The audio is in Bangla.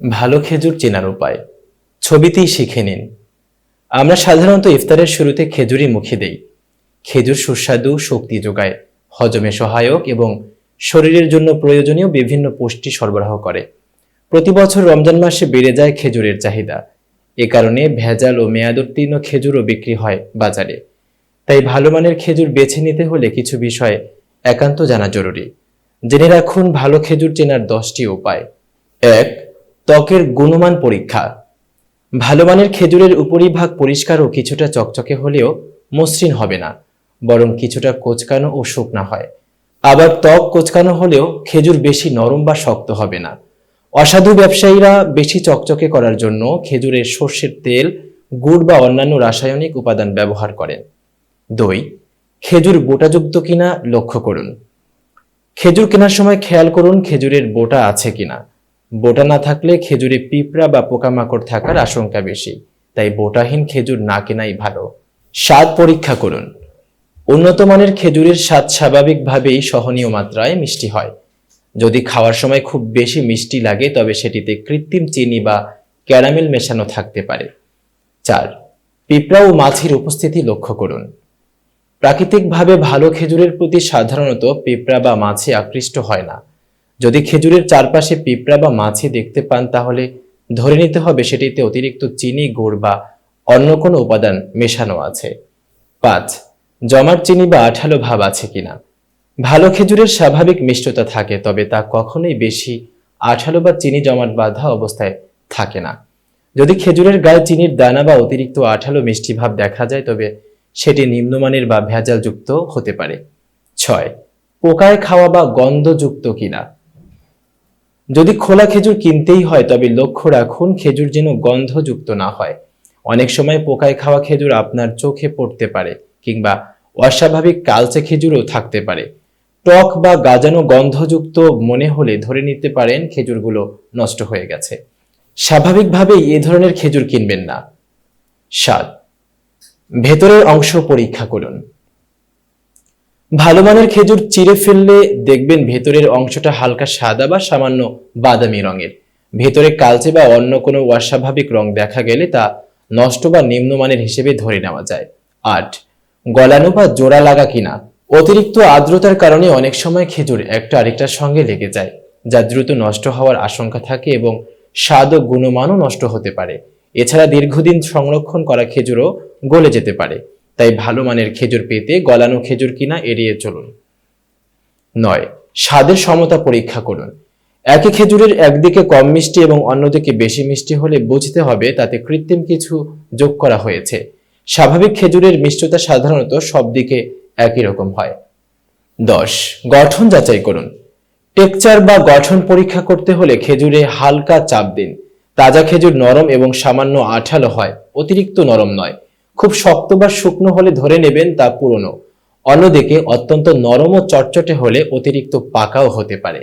ভালো খেজুর চেনার উপায়। ছবিতেই শিখে নিন। আমরা সাধারণত ইফতারের শুরুতে খেজুরই মুখে দেই। খেজুর সুস্বাদু, শক্তি যোগায়, হজমে সহায়ক এবং শরীরের জন্য প্রয়োজনীয় বিভিন্ন পুষ্টি সরবরাহ করে। প্রতি বছর রমজান মাসে বেড়ে যায় খেজুরের চাহিদা। এ কারণে ভেজাল ও মেয়াদোত্তীর্ণ খেজুরও বিক্রি হয় বাজারে। তাই ভালো মানের খেজুর বেছে নিতে হলে কিছু বিষয় একান্ত জানা জরুরি। জেনে রাখুন, ভালো খেজুর চেনার দশটি উপায়। এক ত্বকের গুণমান পরীক্ষা। ভালো মানের খেজুরের উপরিভাগ পরিষ্কার ও কিছুটা চকচকে হলেও মসৃণ হবে না, বরং কিছুটা কোচকানো ও শুকনা হয়। আবার ত্বক কোচকানো হলেও খেজুর বেশি নরম বা শক্ত হবে না। অসাধু ব্যবসায়ীরা বেশি চকচকে করার জন্য খেজুরের সর্ষের তেল, গুড় বা অন্যান্য রাসায়নিক উপাদান ব্যবহার করেন। দুই, খেজুর বোটাযুক্ত কিনা লক্ষ্য করুন। খেজুর কেনার সময় খেয়াল করুন খেজুরের বোটা আছে কিনা। বোটা না থাকলে খেজুরে পিঁপড়া বা পোকামাকড় থাকার আশঙ্কা বেশি, তাই বোটাহীন খেজুর না কেনাই ভালো। স্বাদ পরীক্ষা করুন। উন্নত মানের খেজুরের স্বাদ স্বাভাবিকভাবেই সহনীয় মাত্রায় মিষ্টি হয়। যদি খাওয়ার সময় খুব বেশি মিষ্টি লাগে, তবে সেটিতে কৃত্রিম চিনি বা ক্যারামেল মেশানো থাকতে পারে। চার, পিঁপড়া ও মাছির উপস্থিতি লক্ষ্য করুন। প্রাকৃতিকভাবে ভালো খেজুরের প্রতি সাধারণত পিঁপড়া বা মাছি আকৃষ্ট হয় না। যদি খেজুরের চারপাশে পিঁপড়া বা মাছি দেখতে পান, তাহলে ধরে নিতে হবে সেটিতে অতিরিক্ত চিনি, গুড় বা অন্য কোনো উপাদান মেশানো আছে। পাঁচ, জমাট চিনি বা আঠালো ভাব আছে কিনা? ভালো খেজুরের স্বাভাবিক মিষ্টতা থাকে, তবে তা কখনোই বেশি আঠালো বা চিনি জমাট বাঁধা অবস্থায় থাকে না। যদি খেজুরের গায়ে চিনির দানা বা অতিরিক্ত আঠালো মিষ্টি ভাব দেখা যায়, তবে সেটি নিম্নমানের বা ভেজালযুক্ত হতে পারে। ছয়, পোকায় খাওয়া বা গন্ধযুক্ত কিনা? যদি খোলা খেজুর কিনতেই হয়, তবে লক্ষ্য রাখুন, খেজুর যেন গন্ধযুক্ত না হয়। অনেক সময় পোকায় খাওয়া খেজুর আপনার চোখে পড়তে পারে, কিংবা অস্বাভাবিক কালচে খেজুরও থাকতে পারে। টক বা গাজানো গন্ধযুক্ত মনে হলে ধরে নিতে পারেন, খেজুরগুলো নষ্ট হয়ে গেছে। স্বাভাবিকভাবেই এ ধরনের খেজুর কিনবেন না। সাত ভেতরের অংশ পরীক্ষা করুন। ভালো মানের খেজুর চিড়ে ফেললে দেখবেন ভেতরের অংশটা হালকা সাদা বা সামান্য বাদামি রঙের। ভেতরে কালচে বা অন্য কোনো অস্বাভাবিক রং দেখা গেলে তা নষ্ট বা নিম্নমানের হিসেবে ধরে নেওয়া যায়। আট, গলানো বা জোড়া লাগা কিনা। অতিরিক্ত আর্দ্রতার কারণে অনেক সময় খেজুর একটা আরেকটার সঙ্গে লেগে যায়, যা দ্রুত নষ্ট হওয়ার আশঙ্কা থাকে এবং স্বাদ ও গুণমানও নষ্ট হতে পারে। এছাড়া দীর্ঘদিন সংরক্ষণ করা খেজুরও গলে যেতে পারে। তাই ভালো মানের খেজুর পেতে গলানো খেজুর কিনা এড়িয়ে চলুন। নয়, স্বাদের সমতা পরীক্ষা করুন। একই খেজুরের একদিকে কম মিষ্টি এবং অন্যদিকে বেশি মিষ্টি হলে বুঝতে হবে তাতে কৃত্রিম কিছু যোগ করা হয়েছে। স্বাভাবিক খেজুরের মিষ্টতা সাধারণত সব দিকে একই রকম হয়। দশ, গঠন যাচাই করুন। টেকচার বা গঠন পরীক্ষা করতে হলে খেজুরে হালকা চাপ দিন। তাজা খেজুর নরম এবং সামান্য আঠালো হয়, অতিরিক্ত নরম নয়। খুব শক্ত বা শুকনো হলে ধরে নেবেন তা পুরনো। অন্যদিকে অত্যন্ত নরম ও চটচটে হলে অতিরিক্ত পাকাও হতে পারে।